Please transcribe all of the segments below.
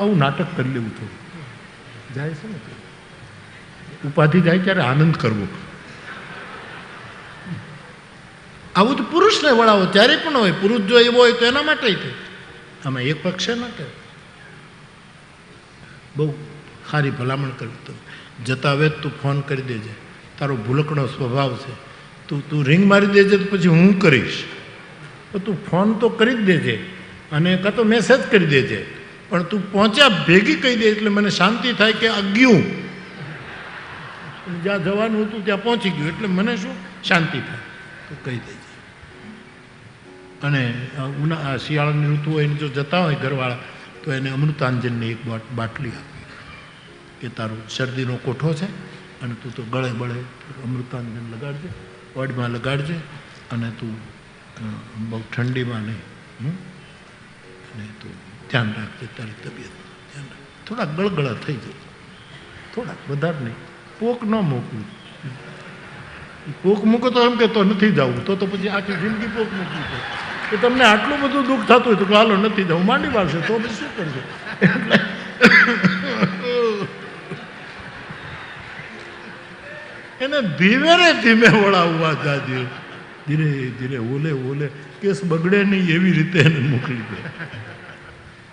આવું નાટક કરી લેવું થોડું. જાય છે ને ઉપાધિ જાય ત્યારે આનંદ કરવો. આવું તો પુરુષને વળાવો, ત્યારે પણ હોય. પુરુષ જો એવો હોય તો એના માટે થાય. આમાં એક પક્ષે ના કહે બહુ સારી ભલામણ કરી તો જતા હવે તું ફોન કરી દેજે. તારો ભૂલકડો સ્વભાવ છે. તું તું રિંગ મારી દેજે તો પછી હું કરીશ. તો તું ફોન તો કરી જ દેજે. અને કાં તો મેસેજ કરી દેજે. પણ તું પહોંચ્યા ભેગી કહી દે એટલે મને શાંતિ થાય કે અગ્યું જ્યાં જવાનું હતું ત્યાં પહોંચી ગયું. એટલે મને શું? શાંતિ થાય. તો કહી દેજે અને ઉના શિયાળાની ઋતુ હોય જો જતા હોય ઘરવાળા, તો એને અમૃતાંજનની એક બોટ- બાટલી આપી. કે તારું શરદીનો કોઠો છે અને તું તો ગળે બળે અમૃતાંજન લગાડજે, વડમાં લગાડજે અને તું બહુ ઠંડીમાં નહીં? અને તું ધ્યાન રાખજે તારી તબિયત. ધ્યાન રાખ. થોડાક ગળગળા થઈ જાય. થોડાક વધારે નહીં. પોક ન મૂકવું. પોક મૂકો તો એમ કે તો નથી જવું. તો તો પછી આખી જિંદગી પોક મૂકવી પડે. કે તમને આટલું બધું દુઃખ થતું હોય તો હાલો નથી જવું, માંડી વાળશે, તો પછી શું કરજો? એટલે એને ધીમે રે ધીમે વળાવવા જાજે. ધીરે ધીરે, ઓલે ઓલે. કેસ બગડે નહીં એવી રીતે એને મોકલી દે.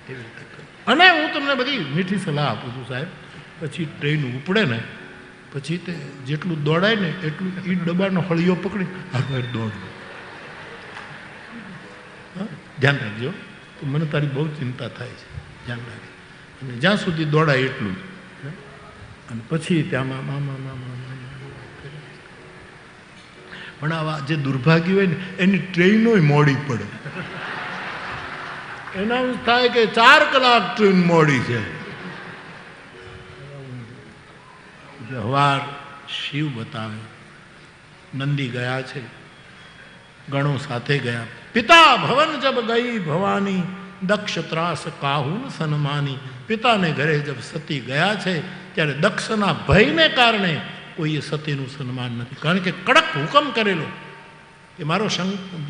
એવી રીતે અને હું તમને બધી મીઠી સલાહ આપું છું સાહેબ. પછી ટ્રેન ઉપડે ને, પછી તે જેટલું દોડાય ને એટલું એ ડબ્બાનો હળિયો પકડી આગળ દોડવું? ધ્યાન રાખજો. તો મને તારી બહુ ચિંતા થાય છે. ધ્યાન રાખજો. અને જ્યાં સુધી દોડાય એટલું જ? અને પછી ત્યાં મામા મા મા મા મા મા પણ આવા જે દુર્ભાગ્ય હોય ને, એની ટ્રેનોય મોડી પડે. એનાઉન્સ થાય કે ચાર કલાક ટ્રેન મોડી છે. વ્યવહાર શિવ બતાવે. નંદી ગયા છે. ગણો સાથે ગયા. પિતા ભવન જબ ગઈ ભવાની, દક્ષ ત્રાસ કાહુન સન્માની. પિતાને ઘરે જબ સતી ગયા છે, ત્યારે દક્ષના ભયને કારણે કોઈએ સતીનું સન્માન નથી. કારણ કે કડક હુકમ કરેલો. કે મારો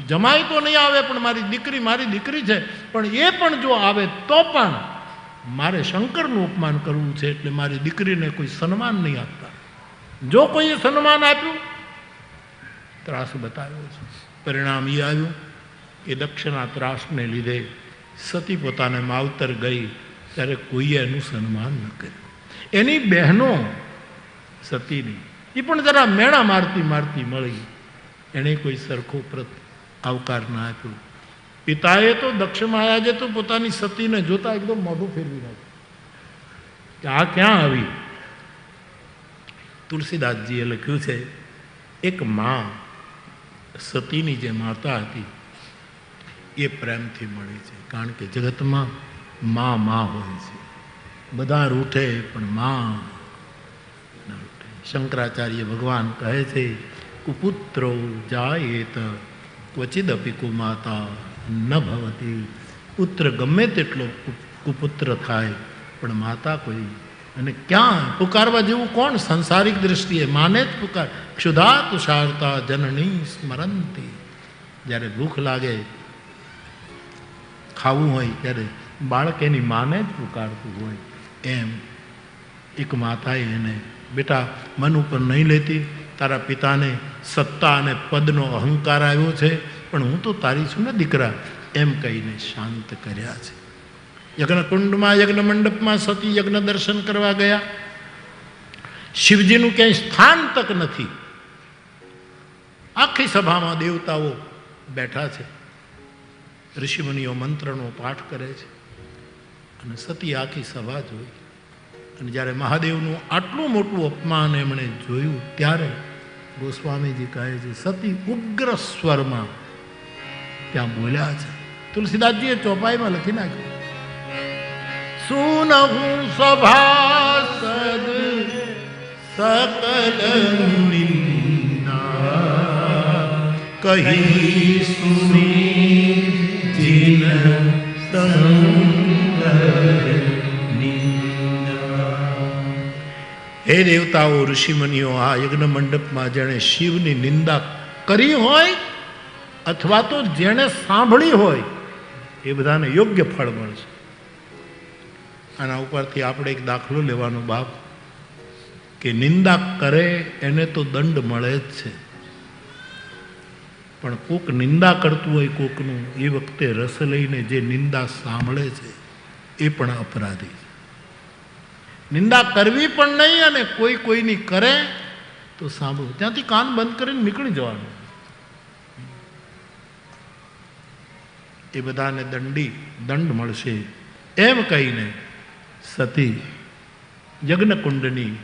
જમાય તો નહીં આવે, પણ મારી દીકરી મારી દીકરી છે. પણ એ પણ જો આવે તો પણ મારે શંકરનું અપમાન કરવું છે એટલે મારી દીકરીને કોઈ સન્માન નહીં આપતા. જો કોઈએ સન્માન આપ્યું, ત્રાસ બતાવ્યો છે. પરિણામ એ આવ્યું કે દક્ષિણા ત્રાસને લીધે સતી પોતાને માવતર ગઈ, ત્યારે કોઈએ એનું સન્માન ન કર્યું. એની બહેનો સતીની એ પણ જરા મેણા મારતી મારતી મળી. એણે કોઈ સરખો પ્રત આવકાર ના આપ્યો. પિતાએ તો દક્ષ મહારાજે તો પોતાની સતીને જોતા એકદમ મોઢું ફેરવી નાખ્યું. કે આ ક્યાં આવી? તુલસીદાસજીએ લખ્યું છે, એક માં સતીની જે માતા હતી, એ પ્રેમથી મળી છે. કારણ કે જગતમાં માં માં હોય છે. બધા રૂઠે, પણ માં ન શંકરાચાર્ય ભગવાન કહે છે કુપુત્રો જાયેત ક્વચિદપી કુમાતા ન ભવતી પુત્ર ગમે તેટલો કુપુત્ર થાય પણ માતા કોઈ અને ક્યાં પુકારવા જેવું કોણ સંસારિક દ્રષ્ટિએ માને જ પુકાર ક્ષુધા તુષારતા જનની સ્મરંતી. જ્યારે ભૂખ લાગે, ખાવું હોય, ત્યારે બાળક એની માને જ પુકારતું હોય. એમ એક માતાએ એને, બેટા, મન ઉપર નહીં લેતી તારા પિતાને સત્તા અને પદનો અહંકાર આવ્યો છે, પણ હું તો તારી છું ને દીકરા એમ કહીને શાંત કર્યા છે. યજ્ઞકુંડમાં યજ્ઞ મંડપમાં સતી યજ્ઞ દર્શન કરવા ગયા. શિવજીનું ક્યાંય સ્થાન તક નથી. આખી સભામાં દેવતાઓ બેઠા છે. ઋષિમુનિઓ મંત્રનો પાઠ કરે છે. અને સતી આખી સભા જોઈ. અને જ્યારે મહાદેવનું આટલું મોટું અપમાન એમણે જોયું, ત્યારે ગોસ્વામીજી કહે છે સતી ઉગ્ર સ્વરમાં ત્યાં બોલ્યા છે. તુલસીદાસજીએ ચોપાઈમાં લખી નાખ્યું. સુનહું સભાસદ સકલ કહી સુની દેવતાઓ, ઋષિમુનિઓ આ યજ્ઞ મંડપમાં જેણે શિવની નિંદા કરી હોય અથવા તો જેણે સાંભળી હોય, એ બધાને યોગ્ય ફળ મળશે. આના ઉપરથી આપણે એક દાખલો લેવાનો બાપ કે નિંદા કરે એને તો દંડ મળે જ છે. પણ કોક નિંદા કરતું હોય કોકનું, એ વખતે રસ લઈને જે નિંદા સાંભળે છે, એ પણ અપરાધી છે. નિંદા કરવી પણ નહીં અને કોઈ કોઈની કરે તો સાંભળવું ત્યાંથી કાન બંધ કરીને નીકળી જવાનું. એ બધાને દંડી, દંડ મળશે. એમ કહીને સતી યજ્ઞકુંડની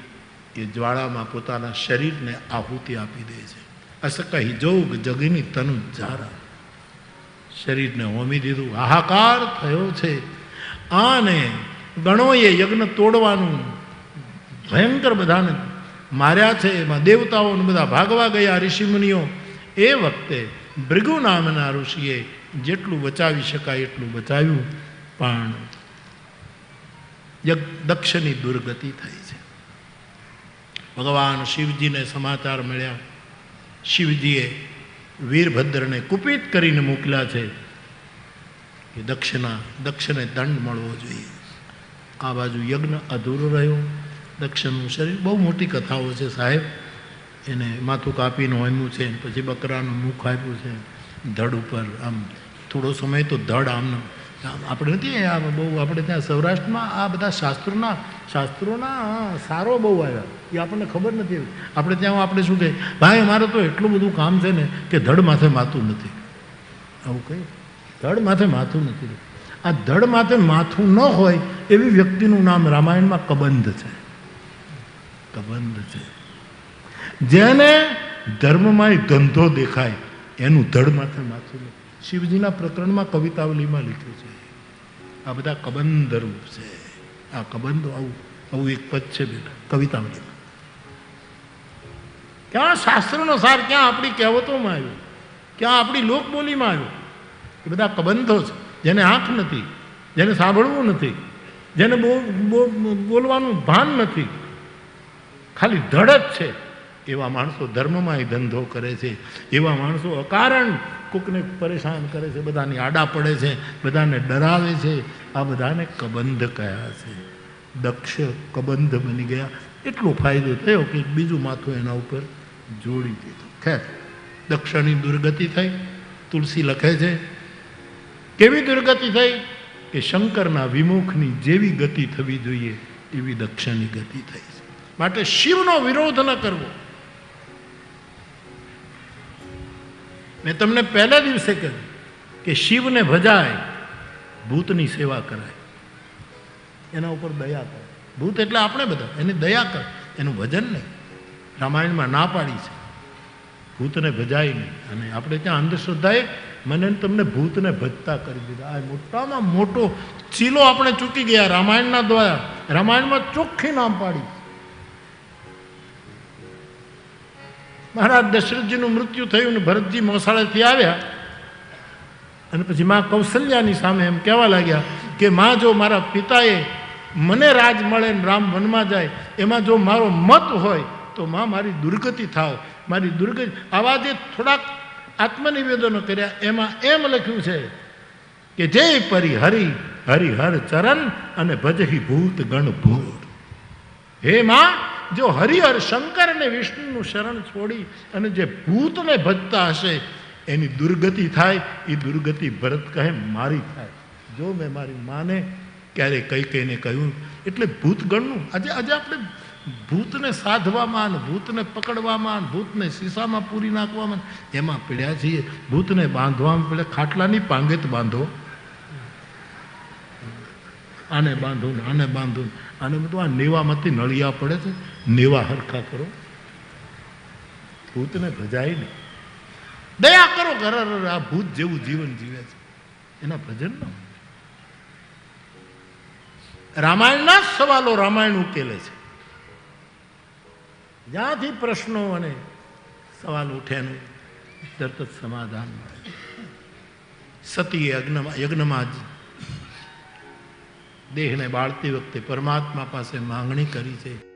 એ જ્વાળામાં પોતાના શરીરને આહુતિ આપી દે છે. અસકહી જોગ જગની તનુ જારા. શરીરને હોમી દીધું. હાહાકાર થયો છે. આને ગણોએ યજ્ઞ તોડવાનું. ભયંકર બધાને માર્યા છે, એમાં દેવતાઓને બધા ભાગવા ગયા, ઋષિમુનિઓ. એ વખતે ભૃગુ નામના ઋષિએ જેટલું બચાવી શકાય એટલું બચાવ્યું, પણ દક્ષની દુર્ગતિ થઈ છે. ભગવાન શિવજીને સમાચાર મળ્યા. શિવજીએ વીરભદ્રને કુપિત કરીને મોકલ્યા છે કે દક્ષના, દક્ષને દંડ મળવો જોઈએ. આ બાજુ યજ્ઞ અધૂરો રહ્યો. દક્ષનું શરીર, બહુ મોટી કથાઓ છે સાહેબ. એને માથું કાપીને હોમ્યું છે પછી બકરાનું મુખ આપ્યું છે. ધડ ઉપર આમ થોડો સમય તો ધડ આમ આમ આપણે નથી આ બહુ આપણે ત્યાં સૌરાષ્ટ્રમાં આ બધા શાસ્ત્રોના શાસ્ત્રોના સારો બહુ આવ્યા. એ આપણને ખબર નથી. આપણે ત્યાં આપણે શું કહે? ભાઈ, અમારે તો એટલું બધું કામ છે ને કે ધડ માથે માથું નથી. આવું કહે. ધડ માથે માથું નથી. આ ધડ માથે માથું ન હોય એવી વ્યક્તિનું નામ રામાયણમાં કબંધ છે. કબંધ છે. જેને ધર્મમાં ધંધો દેખાય, એનું ધડ માથે માથું શિવજીના પ્રકરણમાં કવિતાવલીમાં લીધું છે. આ બધા કબંધ રૂપ છે. આ કબંધો આવું આવું એક પદ છે બેટા કવિતાવલીમાં ક્યાં શાસ્ત્રનો સાર, ક્યાં આપણી કહેવતોમાં આવ્યો? ક્યાં આપણી લોકબોલીમાં આવ્યો? એ બધા કબંધો છે. જેને આંખ નથી, જેને સાંભળવું નથી જેને બોલવાનું ભાન નથી. ખાલી ધડક છે. એવા માણસો ધર્મમાં ધંધો કરે છે. એવા માણસો અકારણ કોકને પરેશાન કરે છે. બધાની આડા પડે છે. બધાને ડરાવે છે. આ બધાને કબંધ કયા છે. દક્ષ કબંધ બની ગયા. એટલો ફાયદો થયો કે બીજું માથું એના ઉપર જોડી દીધું. ખેર, દક્ષની દુર્ગતિ થઈ. તુલસી લખે છે. કેવી દુર્ગતિ થઈ? કે શંકરના વિમુખની જેવી ગતિ થવી જોઈએ, એવી દક્ષની ગતિ થઈ છે. માટે શિવનો વિરોધ ન કરવો. મેં તમને પહેલા દિવસે કહ્યું કે શિવને ભજાય, ભૂતની સેવા કરાય. એના ઉપર દયા કરે. ભૂત એટલે આપણે બધા, એની દયા કરે. એનું ભજન નહીં. રામાયણમાં ના પાડી છે. ભૂતને ભજાય નહીં. અને આપણે ત્યાં અંધશ્રદ્ધાએ મને તમને ભૂતને ભજતા કરી દીધા. આ મોટામાં મોટો ચીલો આપણે ચૂકી ગયા રામાયણના દ્વારા. રામાયણમાં ચોખ્ખી નામ પાડી. મહારાજ દશરથજીનું મૃત્યુ થયું ને ભરતજી મોસાળેથી આવ્યા. અને પછી મા કૌશલ્યાની સામે એમ કહેવા લાગ્યા કે, માં, જો મારા પિતાએ મને રાજ મળે ને રામ વનમાં જાય, એમાં જો મારો મત હોય તો માં મારી દુર્ગતિ થાવ. મારી દુર્ગતિ. આવા જે થોડાક આત્મનિવેદનો કર્યા. એમાં એમ લખ્યું છે કે જય પરી હરિ હરિહર ચરણ અને ભજહી ભૂત ગણ ભૂત. હે માં, જો હરિહર શંકર અને વિષ્ણુનું શરણ છોડી અને જે ભૂતને ભજતા હશે, એની દુર્ગતિ થાય એ દુર્ગતિ ભરત કહે મારી થાય. જો મેં મારી માને, ક્યારે કઈ કઈને કહ્યું? એટલે ભૂતગણનું આજે આજે આપણે ભૂતને સાધવામાં ને ભૂતને પકડવામાં ને ભૂતને શીશામાં પૂરી નાખવામાં એમાં પીડ્યા છીએ. ભૂતને બાંધવામાં પડે. ખાટલાની પાંગેત બાંધો. આને બાંધો ને આને બાંધો ને. આને બધું આ નેવામાંથી નળિયા પડે છે. નેવા હરખા કરો. ભૂતને ભજાય નહીં. દયા કરો ઘર આ ભૂત જેવું જીવન જીવે છે. એના ભજન રામાયણના સવાલો રામાયણ ઉકેલે છે. જ્યાંથી પ્રશ્નો અને સવાલ ઉઠ્યાનું તરત જ સમાધાન. સતી યજ્ઞમાં યજ્ઞમાં જ દેહને બાળતી વખતે પરમાત્મા પાસે માંગણી કરી છે.